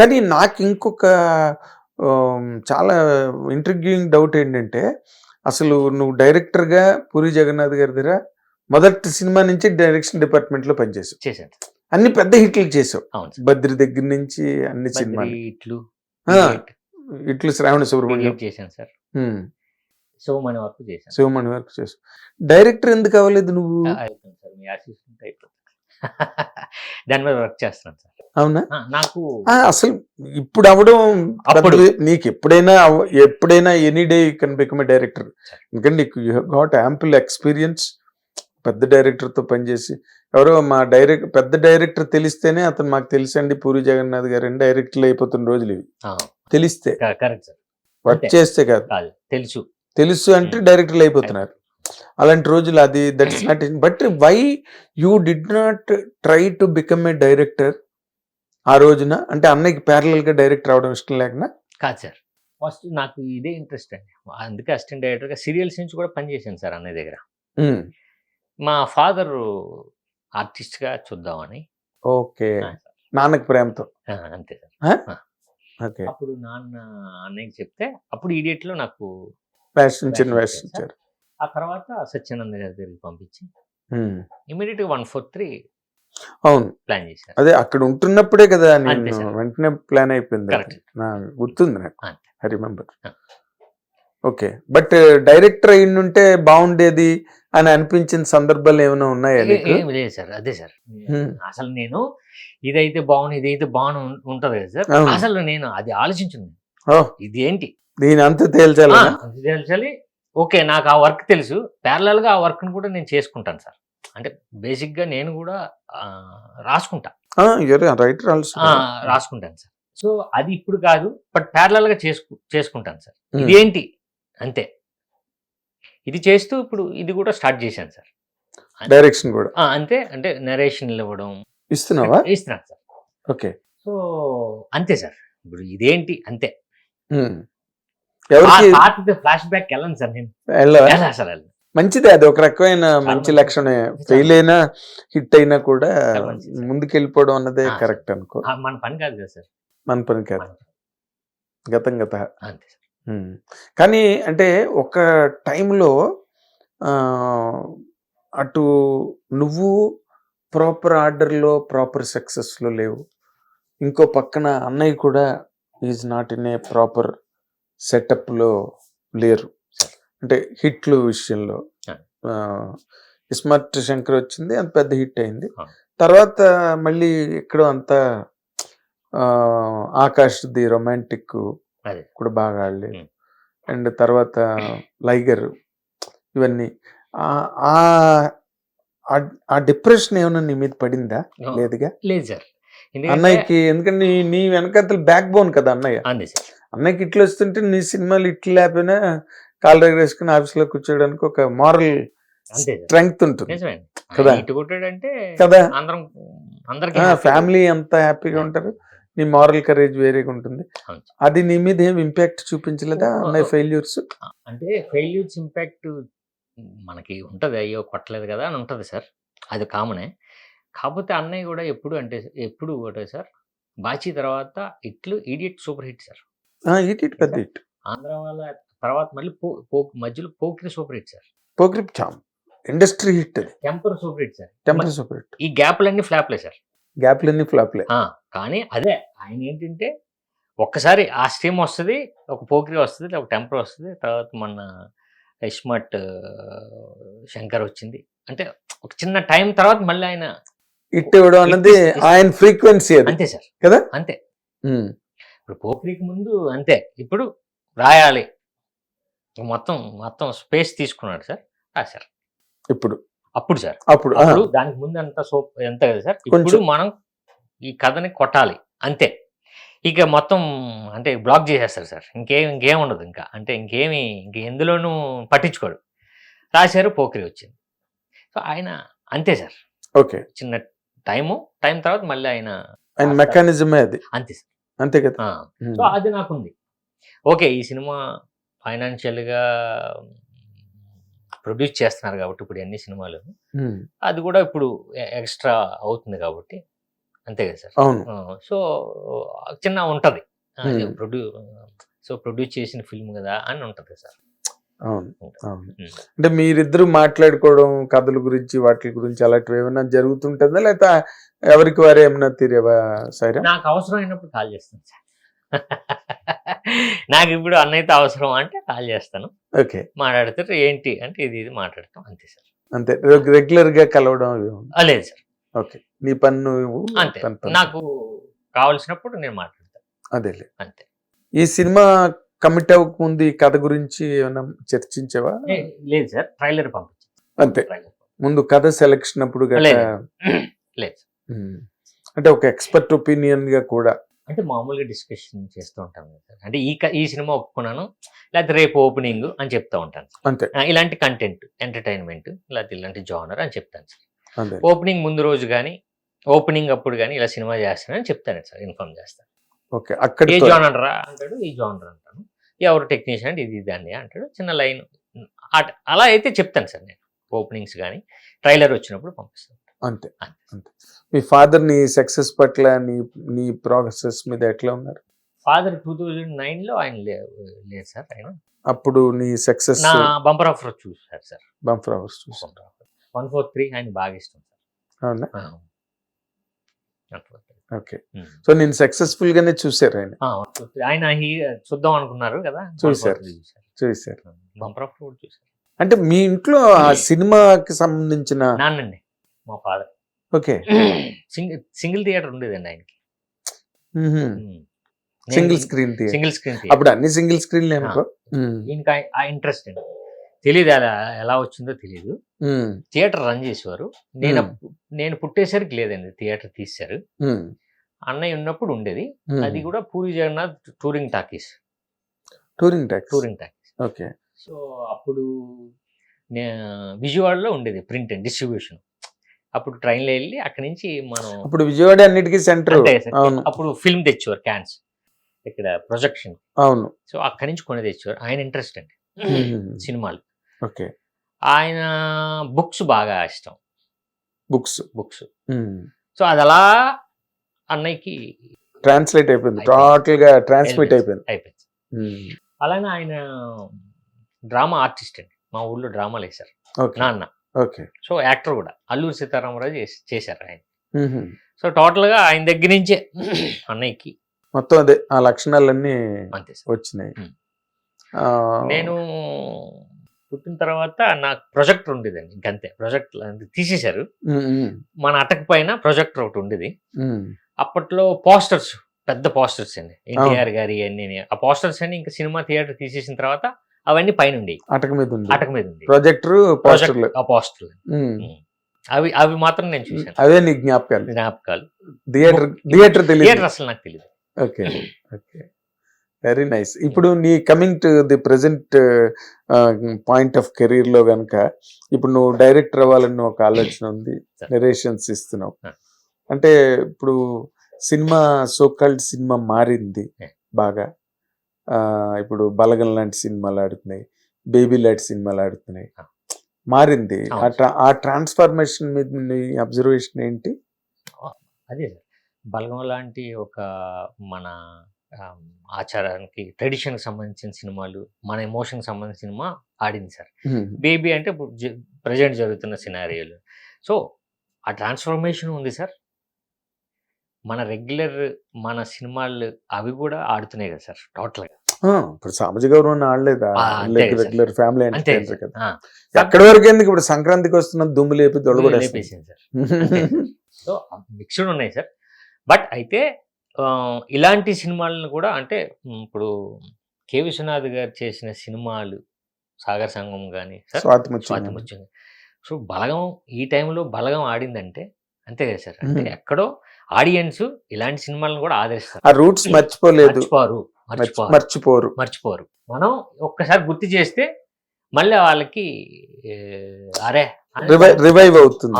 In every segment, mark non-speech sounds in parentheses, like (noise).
కానీ నాకు ఇంకొక చాలా ఇంట్రిగ్యూయింగ్ డౌట్ ఏంటంటే అసలు నువ్వు డైరెక్టర్గా పూరి జగన్నాథ్ గారి దగ్గర మొదటి సినిమా నుంచి డైరెక్షన్ డిపార్ట్మెంట్లో పనిచేసావు. చేశాను. అన్ని పెద్ద హిట్లు చేసావు. బద్రి దగ్గర నుంచి అన్ని సినిమాలు. బద్రి ఇట్లు ఇట్లు శ్రావణ సుబ్రహ్మణ్యం. చేశాను సార్. శివమణి వరకు చేశాను. శివమణి వరకు చేసావు. డైరెక్టర్ ఎందుకు అవ్వలేదు నువ్వు? సార్. మీ దాని మీద వర్క్ చేస్తున్నాను సార్. అవునా? నాకు అసలు ఇప్పుడు అవడం అప్పుడు. నీకు ఎప్పుడైనా ఎప్పుడైనా any day you can become a director ఎందుకంటే నీకు యూ గాట్ యాంపుల్ ఎక్స్పీరియన్స్ పెద్ద డైరెక్టర్తో పనిచేసి ఎవరో మా డైరెక్ట్ పెద్ద డైరెక్టర్ తెలిస్తేనే అతను మాకు తెలుసండి పూరి జగన్నాథ్ గారు. డైరెక్టర్లు అయిపోతున్న రోజులు ఇవి. తెలిస్తే. వర్క్. చేస్తే కాదు. తెలుసు. తెలుసు అంటే. డైరెక్టర్లు అయిపోతున్నారు. అలాంటి రోజులు అది that's not but why you did not try to become a director ఆ రోజున అంటే అన్నయ్యకి ప్యారలల్గా డైరెక్టర్ అవడం ఇష్టం లేకనా కాదు సార్. ఫస్ట్ నాకు ఇదే ఇంట్రెస్ట్ అండి. అందుకే అసిస్టెంట్ డైరెక్టర్గా సీరియల్స్ నుంచి కూడా పనిచేశాను సార్ అన్నయ్య దగ్గర. మా ఫాదర్ ఆర్టిస్ట్గా చూద్దామని. ఓకే. నాన్నకి ప్రేమతో? అంతే సార్. ఓకే. అప్పుడు నాన్న అన్నయ్యకి చెప్తే అప్పుడు idiot లో నాకు ఆ తర్వాత సత్యానంద గారి దగ్గరికి పంపించి ఇమీడియట్గా వన్ ఫోర్ త్రీ అవును. ప్లాన్ చేశారు. అదే అక్కడ ఉంటున్నప్పుడే కదా. వెంటనే ప్లాన్ అయిపోయింది. గుర్తుంది నాకు. I remember. Okay. But director అయి ఉంటే బాగుండేది అని అనిపించిన సందర్భాలు ఏమైనా ఉన్నాయా లేదు సార్. అదే సార్. అసలు నేను ఇదైతే బాగుంది ఇదైతే బాగుంది ఉంటది కదా సార్. అసలు నేను అది ఆలోచించింది ఓ. ఇది ఏంటి దీని అంతా తేల్చాలి. తెలుసాలి ఓకే నాకు ఆ వర్క్ తెలుసు. ప్యారలల్గా ఆ వర్క్ని కూడా నేను చేసుకుంటాను సార్. అంటే బేసిక్గా నేను కూడా రాసుకుంటా. రాసుకుంటాను సార్. సో అది ఇప్పుడు కాదు బట్ ప్యారలల్గా చేసుకు చేసుకుంటాను సార్. ఇదేంటి? అంతే. ఇది చేస్తూ ఇప్పుడు ఇది కూడా స్టార్ట్ చేశాను సార్. డైరెక్షన్ కూడా. అంతే. అంటే నరేషన్ ఇవ్వడం. ఇస్తున్నావా? ఇస్తున్నాను సార్. ఓకే. సో అంతే సార్. ఇప్పుడు ఇదేంటి? అంతే. ఫ్లాష్ బ్యాక్ వెళ్ళను సార్ నేను. సార్ వెళ్ళను. మంచిదే అది ఒక రకమైన మంచి. లక్షణమే. ఫెయిల్ అయినా హిట్ అయినా కూడా చాలా మంచిది సార్. ముందుకు వెళ్ళిపోవడం అన్నదే కరెక్ట్ అనుకో. మన పని కాదు కదా సార్. మన పని కాదు. గతం గత. కానీ అంటే ఒక టైంలో అటు నువ్వు ప్రాపర్ ఆర్డర్లో ప్రాపర్ సక్సెస్లో లేవు. ఇంకో పక్కన అన్నయ్య కూడా is not in a proper సెటప్లో లేరు. అంటే హిట్లు విషయంలో. ఇస్మార్ట్ శంకర్ వచ్చింది అంత పెద్ద హిట్ అయింది. తర్వాత మళ్ళీ ఎక్కడో అంతా ఆకాష్ది రొమాంటిక్. కూడా బాగా ఆడలేదు. అండ్ తర్వాత లైగర్ ఇవన్నీ. ఆ- డిప్రెషన్ ఏమైనా నీ మీద పడిందా? లేదుగా? లేదు సార్. అన్నయ్యకి ఎందుకంటే నీ నీ వెనకాతల బ్యాక్ బోన్ కదా అన్నయ్య. అన్నయ్యకి ఇట్లా వస్తుంటే నీ సినిమాలు ఇట్లా లేకపోయినా కాలు దగ్గర వేసుకుని ఆఫీస్లో కూర్చోడానికి ఒక మారల్ స్ట్రెంగ్త్ ఉంటుంది. కదా? కదా? అందరం అందరికి ఫ్యామిలీ అంతా హ్యాపీగా ఉంటారు నీ మారల్ కరేజ్ వేరేగా ఉంటుంది. అది నీ మీద ఏం ఇంపాక్ట్ చూపించలేదా? అన్నయ్య ఫెయిల్యూర్స్ అంటే ఫెయిల్యూర్స్ ఇంపాక్ట్ మనకి ఉంటది. అయ్యో కొట్టలేదు కదా అని ఉంటది సార్. అది కామనే. కాకపోతే అన్నయ్య కూడా ఎప్పుడు అంటే ఎప్పుడు ఒకటే సార్? బాచి తర్వాత ఇట్లు idiot super hit sir. It పెద్ద ఇట్ ఆంధ్ర వాళ్ళ తర్వాత మళ్ళీ పో పో- మధ్యలో పోకిరి సూపర్ హిట్ సార్. పోగ్రిప్ చామ్. ఇండస్ట్రీ హిట్ అది. Temper super hit sir. Temper super hit. ఈ గ్యాప్లన్నీ ఫ్లాప్లే సార్. గ్యాప్లన్నీ ఫ్లాప్లే. కానీ అదే ఆయన ఏంటంటే ఒక్కసారి ఆ స్ట్రీమ్ వస్తుంది ఒక పోకిరి వస్తుంది ఒక టెంపర్ వస్తుంది తర్వాత మన ఇస్మార్ట్ శంకర్ వచ్చింది. అంటే ఒక చిన్న టైం తర్వాత మళ్ళీ ఆయన ఇట్ ఇవ్వడం అన్నది ఆయన ఫ్రీక్వెన్సీ అంతే సార్. కదా? అంతే. ఇప్పుడు పోకిరికి ముందు అంతే. ఇప్పుడు రాయాలి. మొత్తం మొత్తం స్పేస్ తీసుకున్నాడు సార్. రాశారు ఇప్పుడు. అప్పుడు సార్. అప్పుడు అప్పుడు దానికి ముందు ఎంత సోప్ ఎంత కదా సార్? ఇప్పుడు. మనం ఈ కథని కొట్టాలి. అంతే. ఇక మొత్తం అంటే బ్లాక్ చేసేస్తారు సార్. ఇంకేం ఇంకేం ఉండదు ఇంకా. అంటే ఇంకేమి ఇంక ఎందులోనూ పట్టించుకోడు. రాశారు పోకిరి వచ్చింది. సో ఆయన అంతే సార్. ఓకే. చిన్న టైము టైం తర్వాత మళ్ళీ ఆయన ఆయన మెకానిజమే అది. అంతే సార్. అంతే కదా. సో అది నాకుంది. ఓకే ఈ సినిమా ఫైనాన్షియల్గా ప్రొడ్యూస్ చేస్తున్నారు కాబట్టి ఇప్పుడు అన్ని సినిమాలు. అది కూడా ఇప్పుడు ఎక్స్ట్రా అవుతుంది కాబట్టి అంతే కదా సార్. సో చిన్న ఉంటది. ప్రొడ్యూ సో ప్రొడ్యూస్ చేసిన ఫిల్మ్ కదా అని ఉంటది సార్. అంటే మీరిద్దరు మాట్లాడుకోవడం కథల గురించి వాటి గురించి అలాంటివి ఏమైనా జరుగుతుంటుందా? లేకపోతే ఎవరికి వారే ఏమైనా తీరేవా సైరా? నాకు అవసరం అయినప్పుడు కాల్ చేస్తాను సార్. (laughs) నాకు ఇప్పుడు అన్నయ్యతో అవసరం అంటే కాల్ చేస్తాను. ఓకే. మాట్లాడతారు ఏంటి అంటే ఇది ఇది మాట్లాడతాం. అంతే సార్. అంతే. రెగ్యులర్గా కలవడం లేదు సార్. ఓకే. నీ పన్ను అంతే. నాకు కావలసినప్పుడు నేను మాట్లాడతాను. అదేలే అంతే. ఈ సినిమా కమిట్ అవ్వక ముందు ఈ కథ గురించి ఏమైనా చర్చించావా? లేదు సార్. ట్రైలర్ పంపించాను అంతే. ముందు కథ సెలక్షన్ అప్పుడు లేదు. అంటే ఒక ఎక్స్పర్ట్ ఒపీనియన్గా కూడా అంటే మామూలుగా డిస్కషన్ చేస్తూ ఉంటాం అంటే ఈ ఈ సినిమా ఒప్పుకున్నాను లేకపోతే రేపు ఓపెనింగ్ అని చెప్తా ఉంటాను. అంతే. ఇలాంటి కంటెంట్ ఎంటర్టైన్మెంట్ లేకపోతే ఇలాంటి జానర్ అని చెప్తాను సార్. ఓపెనింగ్ ముందు రోజు కానీ ఓపెనింగ్ అప్పుడు కానీ ఇలా సినిమా చేస్తానని చెప్తాను సార్ ఇన్ఫార్మ్ చేస్తాను. ఓకే అక్కడ ఏ జానర్ రా అంటాడు ఈ జానర్ అంటాను. ఎవరు టెక్నీషియన్ అంటే ఇది అండి అంటాడు చిన్న లైన్. అలా అయితే చెప్తాను సార్ నేను. ఓపెనింగ్స్ కానీ ట్రైలర్ వచ్చినప్పుడు పంపిస్తాను. అంతే అంతే. మీ ఫాదర్ నీ సక్సెస్ పట్ల నీ నీ ప్రాసెస్ మీద ఎట్లా ఉన్నారు? ఫాదర్ టూ థౌజండ్ నైన్లో ఆయన లే- లేదు సార్ ఆయన. అప్పుడు నీ సక్సెస్ నా బంపర్ ఆఫర్ చూసారు సార్. బంఫర్ అవర్స్ చూసి వన్ ఫోర్ త్రీ ఆయన బాగా ఇష్టం సార్. అవునా? ఆ. 143. ఓకే. సో నేను సక్సెస్ఫుల్ గానే చూసారు ఆయన? ఆ, 143. ఆయన హీ చూద్దాం అనుకున్నారు కదా? చూశారు. చూసారు బంపర్ ఆఫర్ కూడా చూసారు అంటే మీ ఇంట్లో ఆ సినిమాకి సంబంధించిన నాన్నండి. మా father. Okay. Single single theatre ఉండేదండి ఆయనకి. సింగిల్ స్క్రీన్ సింగిల్ స్క్రీన్ అప్పుడు అన్ని సింగిల్ స్క్రీన్ ఇంకా ఆ. ఇంట్రెస్ట్ అండి. తెలియదు అలా ఎలా వచ్చిందో తెలియదు థియేటర్ రన్ చేసేవారు. నేను నేను పుట్టేసరికి లేదండి థియేటర్ తీశారు అన్నయ్య ఉన్నప్పుడు ఉండేది. అది కూడా Puri Jagannadh touring talkies. Touring talkies touring talkies. Okay. So అప్పుడు విజయవాడలో ఉండేది ప్రింట్ అండ్ డిస్ట్రిబ్యూషన్. అప్పుడు ట్రైన్లో వెళ్ళి అక్కడి నుంచి మనం అప్పుడు విజయవాడ అన్నిటికీ సెంటర్. అప్పుడు ఫిల్మ్ తెచ్చేవారు క్యాన్స్. ఇక్కడ ప్రొజెక్షన్. అవును. సో అక్కడి నుంచి కొని తెచ్చేవారు. ఆయన ఇంట్రెస్ట్ అండి. సినిమాలు. ఓకే. ఆయన బుక్స్ బాగా ఇష్టం. బుక్స్. బుక్స్. సో అది అలా అన్నయ్యకి ట్రాన్స్లేట్ అయిపోయింది. టోటల్గా ట్రాన్స్మిట్ అయిపోయింది. అయిపోయింది. అలానే ఆయన డ్రామా ఆర్టిస్ట్ అండి. మా ఊళ్ళో డ్రామాలు వేశారు. నాన్న. ఓకే. సో యాక్టర్ కూడా. అల్లూరి సీతారామరాజు చేశారు ఆయన. సో టోటల్గా ఆయన దగ్గర నుంచే (clears throat) అన్నయ్యకి. మొత్తం అదే ఆ లక్షణాలన్నీ వచ్చినాయి. నేను పుట్టిన తర్వాత నాకు ప్రొజెక్టర్ ఉండేదండి ఇంకంతే ప్రొజెక్ట్ తీసేశారు. మన అటక పైన ప్రొజెక్టర్ ఒకటి ఉండేది. అప్పట్లో పోస్టర్స్ పెద్ద పోస్టర్స్ అండి. ఎన్టీఆర్ గారి అన్ని ఆ పోస్టర్స్ అన్ని ఇంకా సినిమా థియేటర్ తీసేసిన తర్వాత అవన్నీ పైన అటక మీద ఉంది అటక మీద ఉంది ప్రొజెక్టర్ పోస్టర్లు. ఆ పోస్టర్లు. అవి అవి మాత్రం నేను చూశాను. అవే నీ జ్ఞాపకాలు. జ్ఞాపకాలు. థియేటర్ థియేటర్ తెలియదు థియేటర్ అసలు నాకు తెలియదు ఓకే. ఓకే. Very nice. ఇప్పుడు నీ coming to the present point of కెరీర్లో గనక ఇప్పుడు నువ్వు డైరెక్టర్ అవ్వాలని ఒక ఆలోచన ఉంది. నెరేషన్స్ ఇస్తున్నావు. అంటే ఇప్పుడు సినిమా సోకల్డ్ సినిమా మారింది. బాగా. ఇప్పుడు బలగం లాంటి సినిమాలు ఆడుతున్నాయి. బేబీ లాంటి సినిమాలు ఆడుతున్నాయి. మారింది. ఆ ట్రాన్స్ఫర్మేషన్ మీద అబ్జర్వేషన్ ఏంటి? అదే సార్ బలగం లాంటి ఒక మన ఆచారానికి ట్రెడిషన్కి సంబంధించిన సినిమాలు మన ఎమోషన్కి సంబంధించిన సినిమా ఆడింది సార్. బేబీ అంటే ఇప్పుడు ప్రజెంట్ జరుగుతున్న సినారియోలు. సో ఆ ట్రాన్స్ఫర్మేషన్ ఉంది సార్. మన రెగ్యులర్ మన సినిమాలు అవి కూడా ఆడుతున్నాయి కదా సార్ టోటల్గా. ఇప్పుడు సామాజిక గౌరవం ఆడలేదా. రెగ్యులర్ ఫ్యామిలీ ఎంటర్టైనర్ కదా వరకు ఎందుకు ఇప్పుడు సంక్రాంతికి వస్తున్న దుమ్ము లేపి దొడగొడ లేపేసింది సార్. సో మిక్స్డ్ ఉన్నాయి సార్. బట్ అయితే ఇలాంటి సినిమాలను కూడా అంటే ఇప్పుడు కె. విశ్వనాథ్ గారు చేసిన సినిమాలు సాగర్ సంఘం కానీ సార్ స్వాతి స్వాతి ముత్యం ముత్యం సో బలగం ఈ టైంలో బలగం ఆడిందంటే అంతే కదా సార్. అంటే. ఎక్కడో ఆడియన్స్ ఇలాంటి సినిమాలను కూడా ఆదరిస్తారు. ఆ రూట్స్ మర్చిపోలేదు. మర్చిపోరు మర్చి- మర్చిపోరు. మర్చిపోరు. మనం ఒక్కసారి గుర్తు చేస్తే మళ్ళీ వాళ్ళకి అరే రివైవ్ అవుతుంది.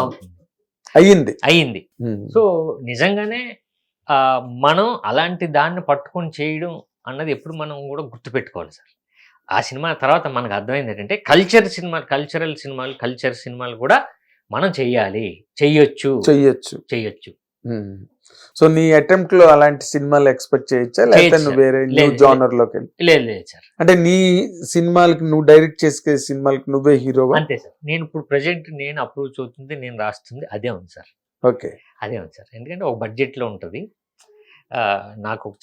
అయ్యింది. అయ్యింది. సో నిజంగానే ఆ, మనం అలాంటి దాన్ని పట్టుకొని చేయడం అన్నది ఎప్పుడు మనం కూడా గుర్తుపెట్టుకోవాలి సార్. ఆ సినిమా తర్వాత మనకు అర్థమైంది ఏంటంటే కల్చర్ సినిమాలు కల్చరల్ సినిమాలు కల్చర్ సినిమాలు కూడా మనం చెయ్యాలి. చెయ్యొచ్చు. చెయ్యొచ్చు. చెయ్యొచ్చు. సో నీ అటెంప్ట్లో అలాంటి సినిమాలు ఎక్స్పెక్ట్ చేయొచ్చా? లేకపోతే నువ్వు. వేరే న్యూ జానర్లోకి వెళ్ళి? లేదు లేదు సార్. అంటే నీ సినిమాలకి నువ్వు డైరెక్ట్ చేసే సినిమాలకి నువ్వే హీరోవా? అంతే సార్. నేను ఇప్పుడు ప్రజెంట్ నేను అప్రూవ్ అవుతుంది నేను రాస్తుంది అదే ఉంది సార్. ఓకే. అదే ఉంది సార్. ఎందుకంటే ఒక బడ్జెట్లో ఉంటుంది. ఆ, నాకు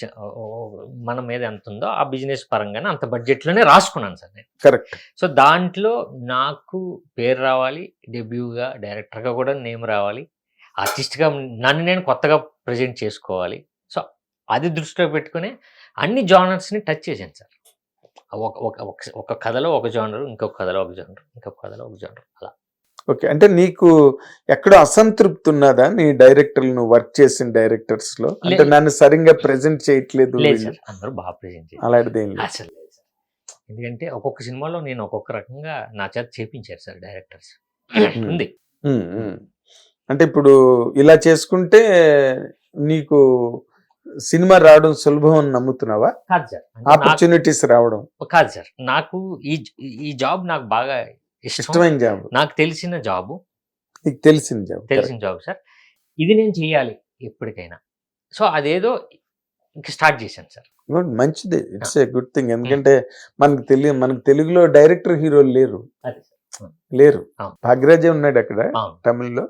మన మీద ఎంత ఉందో ఆ బిజినెస్ పరంగానే అంత బడ్జెట్లోనే రాసుకున్నాను సార్ నేను. కరెక్ట్ సో దాంట్లో నాకు పేరు రావాలి డెబ్యూగా డైరెక్టర్గా కూడా నేమ్ రావాలి. ఆర్టిస్ట్గా నన్ను నేను కొత్తగా ప్రజెంట్ చేసుకోవాలి. సో అది దృష్టిలో పెట్టుకుని అన్ని జానర్స్ని టచ్ చేశాను సార్. ఒక ఒక కథలో ఒక జానర్ ఇంకొక కథలో ఒక జానర్ ఇంకొక కథలో ఒక జానర్ అలా. ఓకే. అంటే నీకు ఎక్కడో అసంతృప్తి ఉన్నదా నీ డైరెక్టర్లు? నువ్వు వర్క్ చేసిన డైరెక్టర్స్లో అంటే. నన్ను సరిగ్గా ప్రెజెంట్ చేయట్లేదు అందరూ బాగా ప్రజెంట్ అలాంటిది ఏం అసలు ఎందుకంటే ఒక్కొక్క సినిమాలో నేను ఒక్కొక్క రకంగా నా చేత చేపించారు సార్ డైరెక్టర్స్. ఉంది. అంటే ఇప్పుడు ఇలా చేసుకుంటే నీకు సినిమా రావడం సులభం అని నమ్ముతున్నావా? కాదు సార్. ఆపర్చునిటీస్ రావడం. కాదు సార్. నాకు ఈ ఈ జాబ్ నాకు బాగా ఇష్టం. ఇష్టమైన జాబ్. నాకు తెలిసిన జాబు. నీకు తెలిసిన జాబ్. తెలిసిన జాబ్ సార్. ఇది నేను చేయాలి ఎప్పటికైనా. సో అదేదో స్టార్ట్ చేశాను సార్. గుడ్. మంచిది. ఇట్స్ ఏ గుడ్ థింగ్ ఎందుకంటే మనకు తెలియ మనకు తెలుగులో డైరెక్టర్ హీరోలు లేరు. లేరు. భాగ్యరాజే ఉన్నాడు అక్కడ తమిళ్ళో.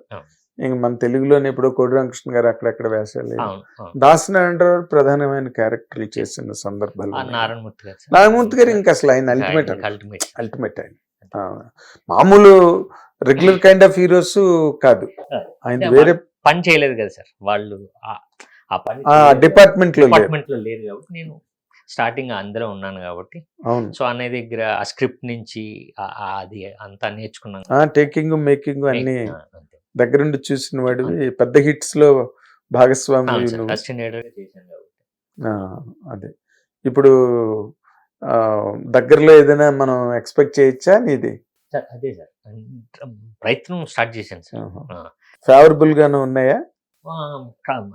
ఇంక మన తెలుగులోనే ఇప్పుడు కోడి రామకృష్ణ గారు అక్కడక్కడ వేషాలు లేరు. అవును. అవును దాసనారాయణ ప్రధానమైన క్యారెక్టర్లు చేసిన సందర్భాలు నారాయణమూర్తి గారు ఇంకా అసలు ఆయన అల్టిమేట్. అల్టిమేట్ ఆయన. మామూలు రెగ్యులర్ కైండ్ ఆఫ్ హీరోస్ కాదు. ఆయన వేరే పని చేయలేదు కదా సార్. వాళ్ళు డిపార్ట్మెంట్. డిపార్ట్మెంట్లో లేదు కాబట్టి నేను స్టార్టింగ్ అందులో ఉన్నాను కాబట్టి. అవును. సో అన్నయ్య దగ్గర ఆ స్క్రిప్ట్ నుంచి అది అంతా నేర్చుకున్నాను. టేకింగ్ మేకింగ్ అన్ని. దగ్గరుండి చూసిన వాడివి. పెద్ద హిట్స్లో భాగస్వామి అదే. ఇప్పుడు దగ్గరలో ఏదైనా మనం ఎక్స్పెక్ట్ చేయొచ్చా నీది? అదే సార్. ప్రయత్నం స్టార్ట్ చేశాను సార్. ఫేవరబుల్ గానే ఉన్నాయా?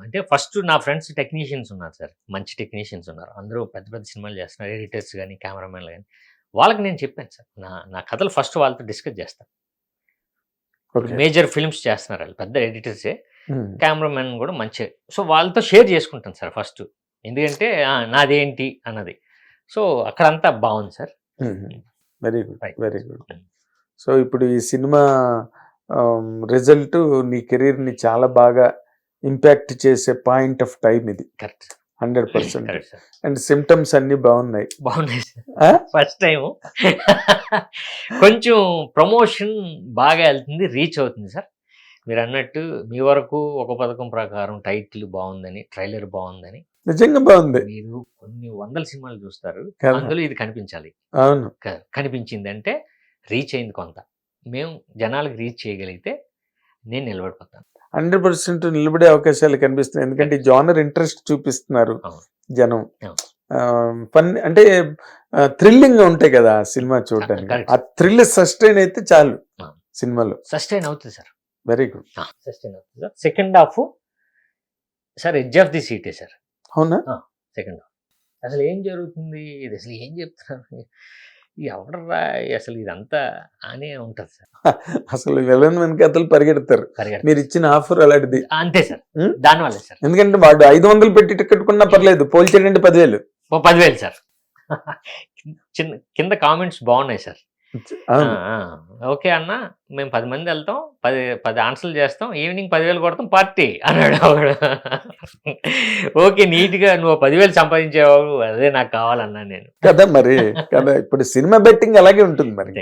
అంటే ఫస్ట్ నా ఫ్రెండ్స్ టెక్నీషియన్స్ ఉన్నారు సార్. మంచి టెక్నీషియన్స్ ఉన్నారు. అందరూ పెద్ద పెద్ద సినిమాలు చేస్తున్నారు. ఎడిటర్స్ కానీ కెమెరామెన్లు కానీ వాళ్ళకి నేను చెప్పాను సార్. నా నా కథలు ఫస్ట్ వాళ్ళతో డిస్కస్ చేస్తాను మేజర్ ఫిల్మ్స్ చేస్తున్నారు వాళ్ళు పెద్ద ఎడిటర్సే. కెమెరామెన్ కూడా మంచి. సో వాళ్ళతో షేర్ చేసుకుంటాను సార్ ఫస్ట్. ఎందుకంటే నాదేంటి అన్నది. సో అక్కడంతా బాగుంది sir. Very good. Very good. So ఇప్పుడు ఈ సినిమా రిజల్ట్ నీ కెరీర్ని చాలా బాగా ఇంపాక్ట్ చేసే పాయింట్ ఆఫ్ టైం ఇది. Correct. Hundred (laughs) percent. And symptoms అన్ని బాగున్నాయి. బాగున్నాయి? ఫస్ట్ టైం (laughs) కొంచెం ప్రమోషన్ బాగా వెళ్తుంది రీచ్ అవుతుంది సార్ మీరు అన్నట్టు మీ వరకు ఒక పథకం ప్రకారం టైటిల్ బాగుందని ట్రైలర్ బాగుందని. నిజంగా బాగుంది. మీరు కొన్ని వందల సినిమాలు చూస్తారు. అందులో ఇది కనిపించాలి. అవును. కనిపించింది అంటే రీచ్ అయింది కొంత. మేము జనాలకు రీచ్ చేయగలిగితే నేను నిలబడిపోతాను. హండ్రెడ్ పర్సెంట్ నిలబడే అవకాశాలు కనిపిస్తున్నాయి. ఎందుకంటే జానర్ ఇంట్రెస్ట్ చూపిస్తున్నారు. జనం. ఫన్ అంటే థ్రిల్లింగ్గా ఉంటాయి కదా సినిమా చూడడానికి. ఆ థ్రిల్ సస్టైన్ అయితే చాలు. సినిమాలో. సస్టైన్ అవుతుంది సార్. వెరీ గుడ్ సస్టైన్ అవుతుంది sir. Second half sir edge of the సీటే sir. అవునా? Second half. అసలు ఏం జరుగుతుంది? ఇది అసలు ఏం చెప్తున్నారు? ఎవడరా అసలు ఇదంతా అనే ఉంటుంది సార్. అసలు విలన్ వెనకాతలు పరిగెడతారు. పరిగెడ మీరు ఇచ్చిన ఆఫర్ అలాంటిది. అంతే సార్? దానివల్ల సార్. ఎందుకంటే వాడు ఐదు వందలు పెట్టి టికెట్ కొన్నా పర్లేదు. పోల్చేయండి పదివేలు. పదివేలు సార్. (laughs) చిన్న కింద కామెంట్స్ బాగున్నాయి సార్. ఓకే అన్న మేము పది మంది వెళ్తాం పది పది ఆన్సర్లు చేస్తాం ఈవినింగ్ పదివేలు కొడతాం పార్టీ అన్నాడు ఆవిడ. ఓకే నీట్గా నువ్వు పదివేలు సంపాదించేవాడు అదే నాకు కావాలన్నా నేను. కదా మరి కదా ఇప్పుడు సినిమా బెట్టింగ్ అలాగే ఉంటుంది మరి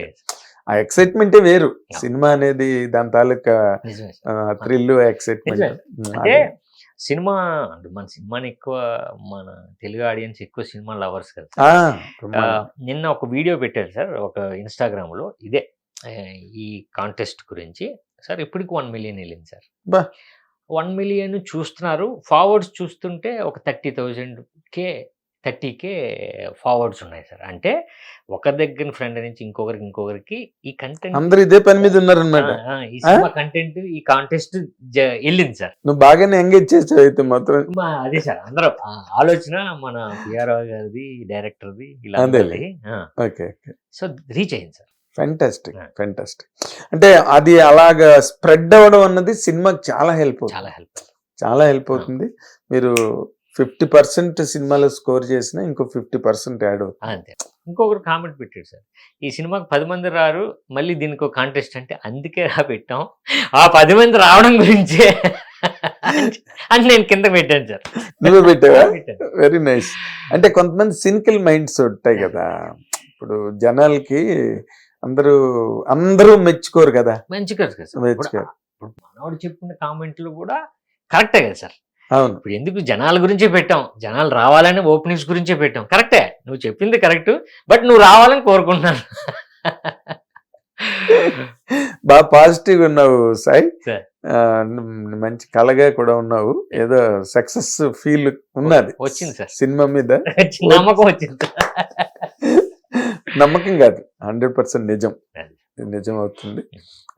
ఆ ఎక్సైట్మెంటే వేరు. సినిమా అనేది దాని తాలూకా థ్రిల్ ఎక్సైట్మెంట్. అంటే సినిమా అంటే మన సినిమాని ఎక్కువ మన తెలుగు ఆడియన్స్ ఎక్కువ సినిమా లవర్స్ కదా నిన్న ఒక వీడియో పెట్టారు సార్ ఒక ఇన్స్టాగ్రామ్లో ఇదే ఈ కాంటెస్ట్ గురించి. సార్ ఇప్పటికి వన్ మిలియన్ వెళ్ళింది సార్. వన్ మిలియన్ చూస్తున్నారు ఫార్వర్డ్స్ చూస్తుంటే ఒక thirty thousand K thirty K forwards ఉన్నాయి సార్. అంటే ఒకరి దగ్గర ఫ్రెండ్ నుంచి ఇంకొకరికి ఇంకొకరికి ఈ కంటెంట్ అందరు ఇదే పని మీద ఉన్నారనమాట ఈ సినిమా కంటెంట్ ఈ కాంటెస్ట్ వెళ్ళింది సార్. నువ్వు బాగానే ఎంగేజ్ చేసావు అయితే మాత్రం. మా అదే సార్ అందరూ ఆలోచన మన పిఆర్ఓ గారిది డైరెక్టర్ది ఇలా. Okay okay. సో రీచ్ అయింది సార్. ఫెంటాస్టిక్. ఫెంటాస్టిక్ అంటే అది అలాగా స్ప్రెడ్ అవ్వడం అన్నది సినిమాకి చాలా హెల్ప్ చాలా హెల్ప్ చాలా హెల్ప్ అవుతుంది. మీరు ఫిఫ్టీ పర్సెంట్ సినిమాలో స్కోర్ చేసినా ఇంకో ఫిఫ్టీ పర్సెంట్ యాడ్ అవుతుంది. అంతే. ఇంకొకరు కామెంట్ పెట్టాడు సార్. ఈ సినిమాకి పది మంది రారు మళ్ళీ దీనికి ఒక కాంటెస్ట్ అంటే అందుకే రా పెట్టాం. ఆ పది మంది రావడం గురించే అని నేను కింద పెట్టాను సార్. నువ్వు పెట్టావా. వెరీ నైస్ అంటే కొంతమంది సినికల్ మైండ్స్ ఉంటాయి కదా. ఇప్పుడు జనాలకి అందరూ అందరూ మెచ్చుకోరు కదా. మంచి కదా సార్. మెచ్చుకోరు. ఇప్పుడు మనవాడు చెప్పిన కామెంట్లు కూడా కరెక్టే కదా సార్. అవును. ఇప్పుడు ఎందుకు జనాల గురించే పెట్టాం? జనాలు రావాలని ఓపెనింగ్స్ గురించే పెట్టాం. కరెక్టే. నువ్వు చెప్పింది కరెక్ట్. బట్ నువ్వు రావాలని కోరుకుంటున్నాను. బాగా పాజిటివ్ ఉన్నావు సాయి. మంచి కళగా కూడా ఉన్నావు. ఏదో సక్సెస్ ఫీల్ ఉన్నది. వచ్చింది సార్. సినిమా మీద. (laughs) నమ్మకం వచ్చింది నమ్మకం కాదు. హండ్రెడ్ పర్సెంట్ నిజం. నిజం అవుతుంది.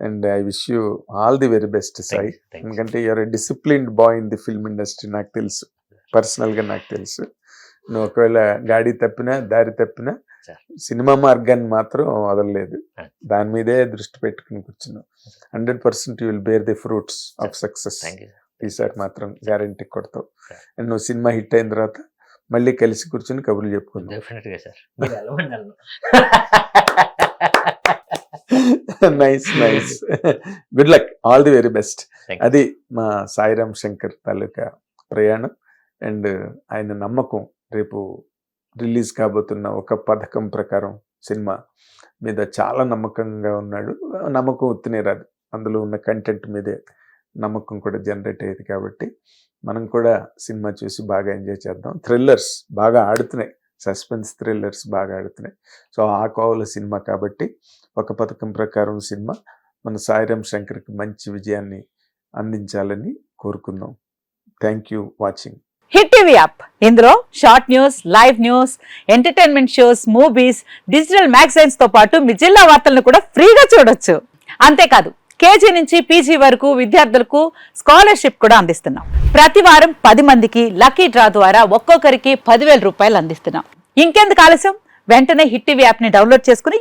And I wish you all the very best Sai. ఎందుకంటే you're disciplined boy in the film industry నాకు తెలుసు. పర్సనల్గా నాకు తెలుసు. నువ్వు ఒకవేళ గాడి తప్పినా దారి తప్పినా. సినిమా మార్గాన్ని మాత్రం వదలలేదు. దాని మీదే దృష్టి పెట్టుకుని కూర్చున్నావు. Hundred percent you will bear the fruits of success. ఈసారి మాత్రం గ్యారంటీ కొడతావు. Sir. అండ్ నువ్వు సినిమా హిట్ అయిన తర్వాత మళ్ళీ కలిసి కూర్చుని కబుర్లు చెప్పుకుందాం డెఫినెట్గా సార్ మీరు వెళ్ళమని వెళ్ళను. Nice nice good luck all the very best. అది మా సాయిరామ్ శంకర్ తాలూకా ప్రయాణం. అండ్ ఆయన నమ్మకం రేపు రిలీజ్ కాబోతున్న ఒక పథకం ప్రకారం సినిమా మీద చాలా నమ్మకంగా ఉన్నాడు. నమ్మకం ఉత్తినే రాదు. అందులో ఉన్న కంటెంట్ మీదే నమ్మకం కూడా జనరేట్ అయ్యేది కాబట్టి మనం కూడా సినిమా చూసి బాగా ఎంజాయ్ చేద్దాం. థ్రిల్లర్స్ బాగా ఆడుతున్నాయి. సస్పెన్స్ థ్రిల్లర్స్ బాగా ఆడుతున్నాయి. సో ఆ కోవల సినిమా కాబట్టి ఒక పథకం ప్రకారం సినిమా మన సాయిరామ్ శంకర్కి మంచి విజయాన్ని అందించాలని కోరుకుందాం. Thank you watching. Hit TV app. ఇందులో short news live news entertainment shows movies digital మ్యాగజైన్స్తో పాటు మీ జిల్లా వార్తలను కూడా ఫ్రీగా చూడొచ్చు. అంతేకాదు కేజీ నుంచి పీజీ వరకు విద్యార్థులకు స్కాలర్షిప్ కూడా అందిస్తున్నాం. ప్రతి వారం పది మందికి లక్కీ డ్రా ద్వారా ఒక్కొక్కరికి పదివేల రూపాయలు అందిస్తున్నాం. ఇంకెందుకు ఆలస్యం? వెంటనే హిట్ టీవీ యాప్ని డౌన్లోడ్ చేసుకుని